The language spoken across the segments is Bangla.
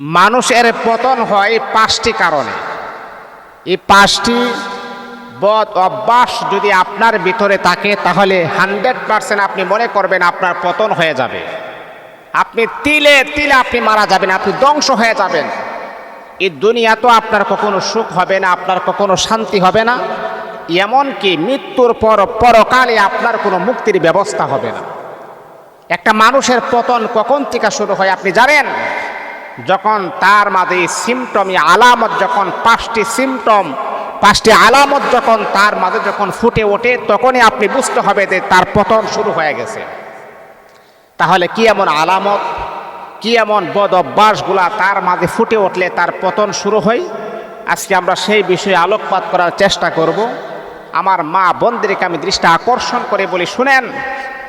মানুষের পতন হয় পাঁচটি কারণে। এই পাঁচটি বদ অভ্যাস যদি আপনার ভিতরে থাকে, তাহলে হান্ড্রেড পার্সেন্ট আপনি মনে করবেন আপনার পতন হয়ে যাবে। আপনি তিলে তিলে আপনি মারা যাবেন, আপনি ধ্বংস হয়ে যাবেন। এই দুনিয়া তো আপনার কখনো সুখ হবে না, আপনার কখনো শান্তি হবে না। এমনকি মৃত্যুর পর পরকালে আপনার কোনো মুক্তির ব্যবস্থা হবে না। একটা মানুষের পতন কখন থেকে শুরু হয় আপনি জানেন? যখন তার মাঝে সিমটম আলামত, যখন পাঁচটি সিমটম পাঁচটি আলামত যখন তার মাঝে যখন ফুটে ওঠে, তখনই আপনি বুঝতে হবে যে তার পতন শুরু হয়ে গেছে। তাহলে কি এমন আলামত, কি এমন বদ অভ্যাসগুলা তার মাঝে ফুটে উঠলে তার পতন শুরু হয়? আজকে আমরা সেই বিষয়ে আলোকপাত করার চেষ্টা করব। আমার মা বোনদেরকে আমি দৃষ্টি আকর্ষণ করে বলি, শুনেন।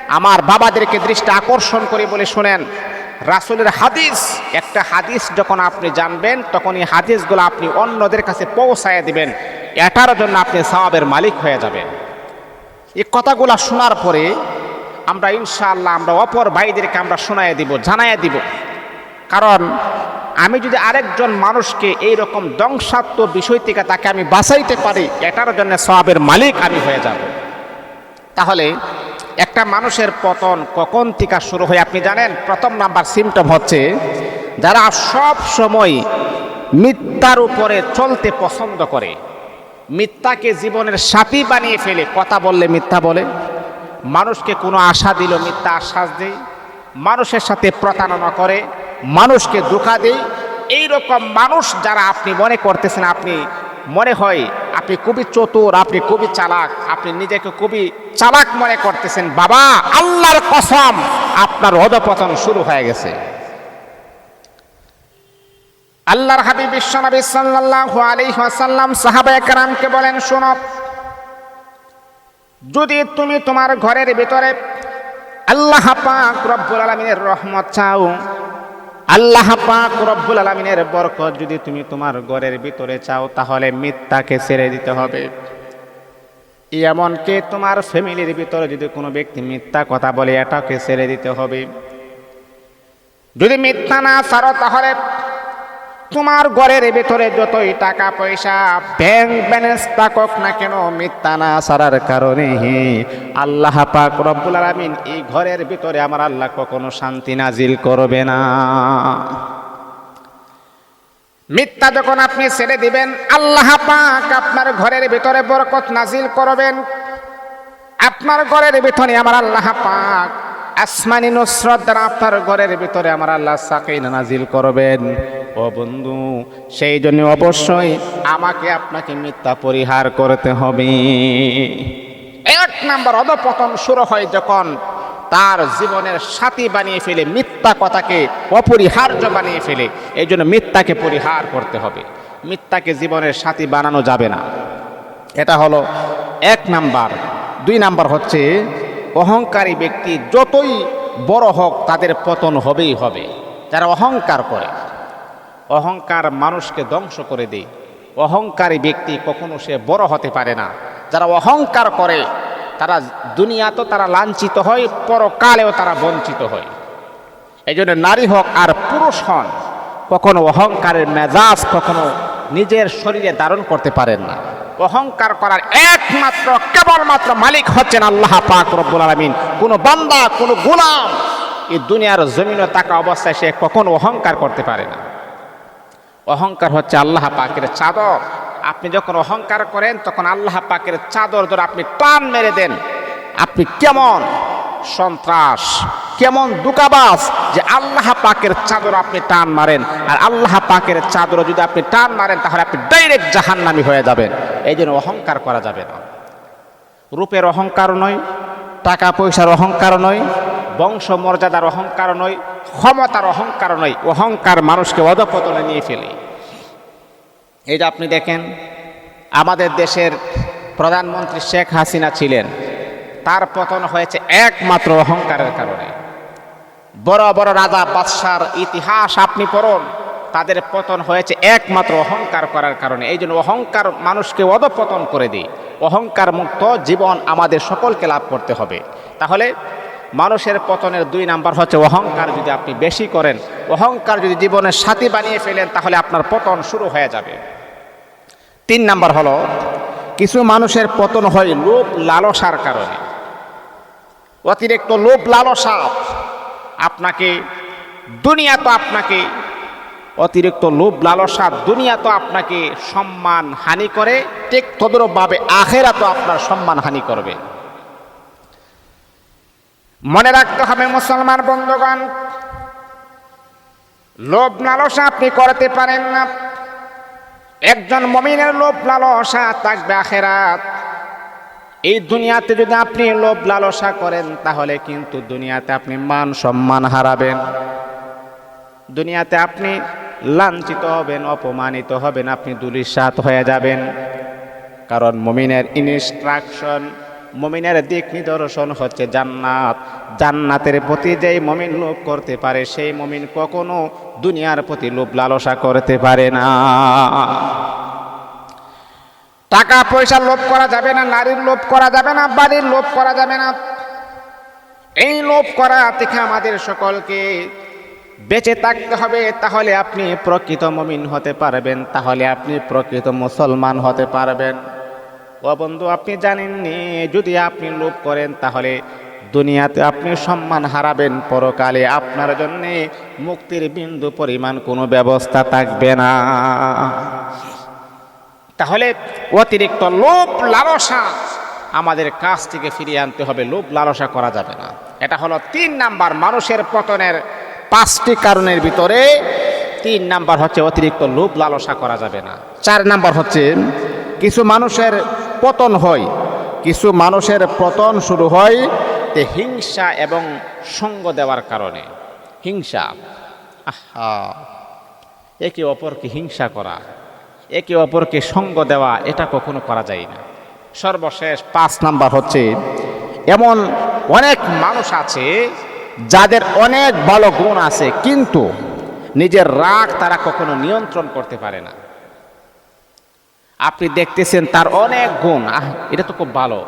আমার বাবাদেরকে দৃষ্টি আকর্ষণ করে বলে, শুনেন। রাসুলের হাদিস। একটা হাদিস যখন আপনি জানবেন তখন এই হাদিসগুলো আপনি অন্যদের কাছে পৌঁছায় দিবেন। এটার জন্য আপনি সওয়াবের মালিক হয়ে যাবেন। এই কথাগুলো শোনার পরে আমরা ইনশাআল্লাহ আমরা অপর ভাইদেরকে আমরা শোনায় দিব জানাইয়া দিব। কারণ আমি যদি আরেকজন মানুষকে এই রকম ধ্বংসাত্মক বিষয় থেকে তাকে আমি বাঁচাইতে পারি, এটার জন্য সওয়াবের মালিক আমি হয়ে যাব। তাহলে একটা মানুষের পতন কখন থেকে শুরু হয় আপনি জানেন? প্রথম নাম্বার সিমটম হচ্ছে যারা সব সময় মিথ্যার উপরে চলতে পছন্দ করে, মিথ্যাকে জীবনের সাথী বানিয়ে ফেলে, কথা বললে মিথ্যা বলে, মানুষকে কোনো আশা দিল মিথ্যা আশ্বাস দেয়, মানুষের সাথে প্রতারণা করে, মানুষকে ধোকা দেয়। এই রকম মানুষ যারা আপনি মনে করতেছেন, আপনি মনে হয় আপনি খুবই চতুর, আপনি খুবই চালাক আপনি নিজেকে খুবই চালাক মনে করতেছেন, বাবা, আল্লাহর কসম, আপনার অধপতন শুরু হয়ে গেছে। আল্লাহর হাবিব বিশ্বনবী সাল্লাল্লাহু আলাইহি ওয়াসাল্লাম সাহাবায়ে কেরামকে বলেন, শোনো, যদি তুমি তোমার ঘরের ভিতরে আল্লাহ পাক রব্বুল আলামিনের রহমত চাও, আল্লাহ পাক রব্বুল আলামিনের বরকত যদি তুমি তোমার ঘরের ভিতরে চাও, তাহলে মিথ্যাকে ছেড়ে দিতে হবে। এমনকি তোমার ফ্যামিলির ভিতরে যদি কোনো ব্যক্তি মিথ্যা কথা বলে, এটাকে ছেড়ে দিতে হবে। যদি মিথ্যা না ছাড়ো, তাহলে তোমার ঘরের ভিতরে যতই টাকা, পয়সা ব্যাংক ব্যালেন্স থাকুক না কেন, মিথ্যা না সারার কারণে আল্লাহ পাক রব্বুল আলামিন এই ঘরের ভিতরে আমার আল্লাহ কখনো শান্তি নাজিল করবে না। মিথ্যা যখন আপনি ছেড়ে দিবেন, আল্লাহ পাক আপনার ঘরের ভিতরে বরকত নাজিল করবেন। আপনার ঘরের ভিতরে আমার আল্লাহ পাক, আসমানি নুসরত দ্বারা আপনার ঘরের ভিতরে আমার আল্লাহ সাকিন নাজিল করবেন। ও বন্ধু, সেই জন্য অবশ্যই আমাকে আপনাকে মিথ্যা পরিহার করতে হবে। এক নাম্বার অধপতন শুরু হয় যখন তার জীবনের সাথী বানিয়ে ফেলে, মিথ্যা কথাকে অপরিহার্য বানিয়ে ফেলে। এই জন্য মিথ্যাকে পরিহার করতে হবে। মিথ্যাকে জীবনের সাথী বানানো যাবে না। এটা হলো এক নাম্বার। দুই নাম্বার হচ্ছে, অহংকারী ব্যক্তি যতই বড় হোক, তাদের পতন হবেই হবে। যারা অহংকার করে, অহংকার মানুষকে ধ্বংস করে দেয়। অহংকারী ব্যক্তি কখনো সে বড় হতে পারে না। যারা অহংকার করে তারা দুনিয়া তো তারা লাঞ্ছিত হয়, পরকালেও তারা বঞ্চিত হয়। এই জন্য নারী হোক আর পুরুষ হন, কখনো অহংকারের মেজাজ, কখনো নিজের শরীরে ধারণ করতে পারেন না। অহংকার করার একমাত্র, কেবলমাত্র মালিক হচ্ছেন আল্লাহ পাক রব্বুল আলমিন। কোনো বান্দা, কোনো গুলাম এই দুনিয়ার জমিনে থাকা অবস্থায় সে কখনো অহংকার করতে পারে না। অহংকার হচ্ছে আল্লাহ পাকের চাদর। আপনি যখন অহংকার করেন, তখন আল্লাহ পাকের চাদর ধরে আপনি টান মেরে দেন। আপনি কেমন সন্ত্রাস, কেমন দুকাবাস যে আল্লাহ পাকের চাদর আপনি টান মারেন। আর আল্লাহ পাকের চাদর যদি আপনি টান মারেন, তাহলে আপনি ডাইরেক্ট জাহান্নামি হয়ে যাবেন। এই জন্য অহংকার করা যাবে না। রূপের অহংকার নয়, টাকা পয়সার অহংকার নয়, বংশ মর্যাদার অহংকার নয়, ক্ষমতার অহংকার নয়। অহংকার মানুষকে অধপতনে নিয়ে ফেলে। এই যে আপনি দেখেন, আমাদের দেশের প্রধানমন্ত্রী শেখ হাসিনা ছিলেন। তার পতন হয়েছে একমাত্র অহংকারের কারণে। বড় বড় রাজা বাদশার ইতিহাস আপনি পড়ুন, তাদের পতন হয়েছে একমাত্র অহংকার করার কারণে। এই জন্য অহংকার মানুষকে অধপতন করে দিই। অহংকার মুক্ত জীবন আমাদের সকলকে লাভ করতে হবে। তাহলে মানুষের পতনের দুই নাম্বার হচ্ছে অহংকার যদি আপনি বেশি করেন, অহংকার যদি জীবনের সাথী বানিয়ে ফেলেন, তাহলে আপনার পতন শুরু হয়ে যাবে। তিন নাম্বার হলো, কিছু মানুষের পতন হয় লোভ লালসার কারণে। অতিরিক্ত লোভ লালসা আপনাকে, দুনিয়া তো আপনাকে, অতিরিক্ত লোভ লালসা দুনিয়া তো আপনাকে সম্মান হানি করে, ঠিক তদরূপভাবে আখেরা তো আপনার সম্মান হানি করবে। মনে রাখতে হবে, মুসলমান বন্ধুগণ, লোভ লালসা আপনি করতে পারেন না। একজন মমিনের লোভ লালসা থাকবে আখেরাত। এই দুনিয়াতে যদি আপনি লোভ লালসা করেন, তাহলে কিন্তু দুনিয়াতে আপনি মান সম্মান হারাবেন। দুনিয়াতে আপনি লাঞ্ছিত হবেন, অপমানিত হবেন, আপনি দুলিশাত হয়ে যাবেন। কারণ মমিনের ইনস্ট্রাকশন মমিনের দিক নিদর্শন হচ্ছে জান্নাত। জান্নাতের প্রতি যেই মমিন লোভ করতে পারে, সেই মমিন কখনো দুনিয়ার প্রতি লোভ লালসা করতে পারে না। টাকা পয়সা লোভ করা যাবে না, নারীর লোভ করা যাবে না, বাড়ির লোভ করা যাবে না। এই লোভ করা থেকে আমাদের সকলকে বেঁচে থাকতে হবে, তাহলে আপনি প্রকৃত মমিন হতে পারবেন, তাহলে আপনি প্রকৃত মুসলমান হতে পারবেন। ও বন্ধু, আপনি জানেননি, যদি আপনি লোভ করেন তাহলে দুনিয়াতে আপনি সম্মান হারাবেন পরকালে। আপনার জন্য মুক্তির বিন্দু পরিমাণ কোনো ব্যবস্থা থাকবে না। তাহলে অতিরিক্ত লোভ লালসা আমাদের কাছ থেকে ফিরিয়ে আনতে হবে, লোভ লালসা করা যাবে না। এটা হলো তিন নাম্বার মানুষের পতনের পাঁচটি কারণের ভিতরে তিন নাম্বার হচ্ছে অতিরিক্ত লোভ লালসা করা যাবে না। চার নাম্বার হচ্ছে, কিছু মানুষের পতন হয়। কিছু মানুষের পতন শুরু হয় তে হিংসা এবং সঙ্গ দেওয়ার কারণে। হিংসা। আহা। একে অপরকে হিংসা করা, একে অপরকে সঙ্গ দেওয়া, এটা কখনো করা যায় না। সর্বশেষ পাঁচ নাম্বার হচ্ছে, এমন অনেক মানুষ আছে যাদের অনেক ভালো গুণ আছে, কিন্তু নিজের রাগ তারা কখনো নিয়ন্ত্রণ করতে পারে না। আপনি দেখতেছেন তার অনেক গুণ। আহ, এটা তো খুব ভালো।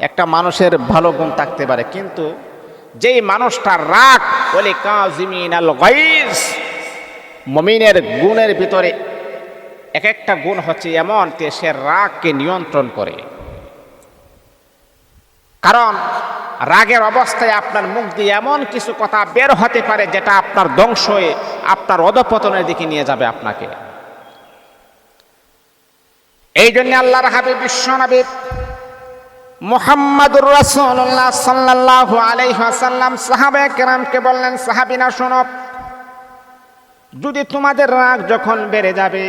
একটা মানুষের ভালো গুণ থাকতে পারে, কিন্তু যেই মানুষটার রাগ, বলে কাজিমিন মমিনের গুণের ভিতরে এক একটা গুণ হচ্ছে এমন যে সে রাগকে নিয়ন্ত্রণ করে। কারণ রাগের অবস্থায় আপনার মুখ দিয়ে এমন কিছু কথা বের হতে পারে যেটা আপনার ধ্বংস হয়ে আপনার অধপতনের দিকে নিয়ে যাবে আপনাকে। এই জন্য আল্লাহর হাবিব বিশ্বনবী মোহাম্মদুর রাসূলুল্লাহ সাল্লাল্লাহু আলাইহি সাহাবায়ে কেরামকে বললেন সাহাবিনা শোনো, যদি তোমাদের রাগ যখন বেড়ে যাবে,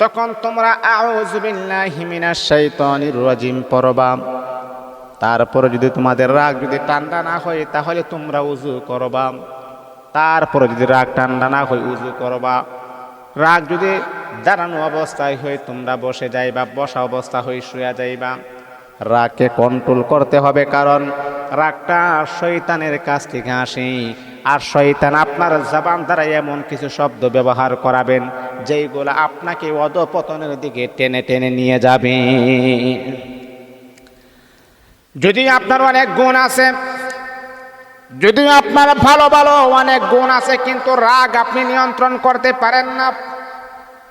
তখন তোমরা আউযু বিল্লাহি মিনাশ শাইতানির তারপরে যদি তোমাদের রাগ যদি টান্ডা না হয়, তাহলে তোমরা উজু করবা। তারপরে যদি রাগ ঠান্ডা না হয় উজু করবা। রাগ যদি দাঁড়ানো অবস্থায় হয়ে তোমরা বসে যাইবা, বসা অবস্থা হয়ে শুয়ে যাইবা, রাগকে কন্ট্রোল করতে হবে কারণ রাগটা শয়তানের কাছ থেকে আসে। আর শয়তান আপনার জবান দ্বারা এমন কিছু শব্দ ব্যবহার করাবেন, যেইগুলো আপনাকে অধপতনের দিকে টেনে টেনে নিয়ে যাবে। যদি আপনার অনেক গুণ আছে যদি আপনার ভালো ভালো অনেক গুণ আছে, কিন্তু রাগ আপনি নিয়ন্ত্রণ করতে পারেন না,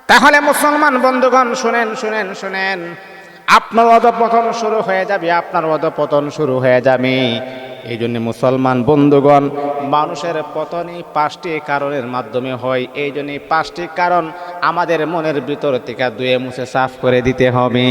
তাহলে মুসলমান বন্ধুগণ, শুনেন শুনেন শুনেন। আপনার অধপতন শুরু হয়ে যাবে, আপনার অধপতন শুরু হয়ে যাবে। এই জন্য মুসলমান বন্ধুগণ, মানুষের পতনই পাঁচটি কারণের মাধ্যমে হয়। এই জন্য পাঁচটি কারণ আমাদের মনের ভিতর থেকে দুয়ে মুছে সাফ করে দিতে হবে।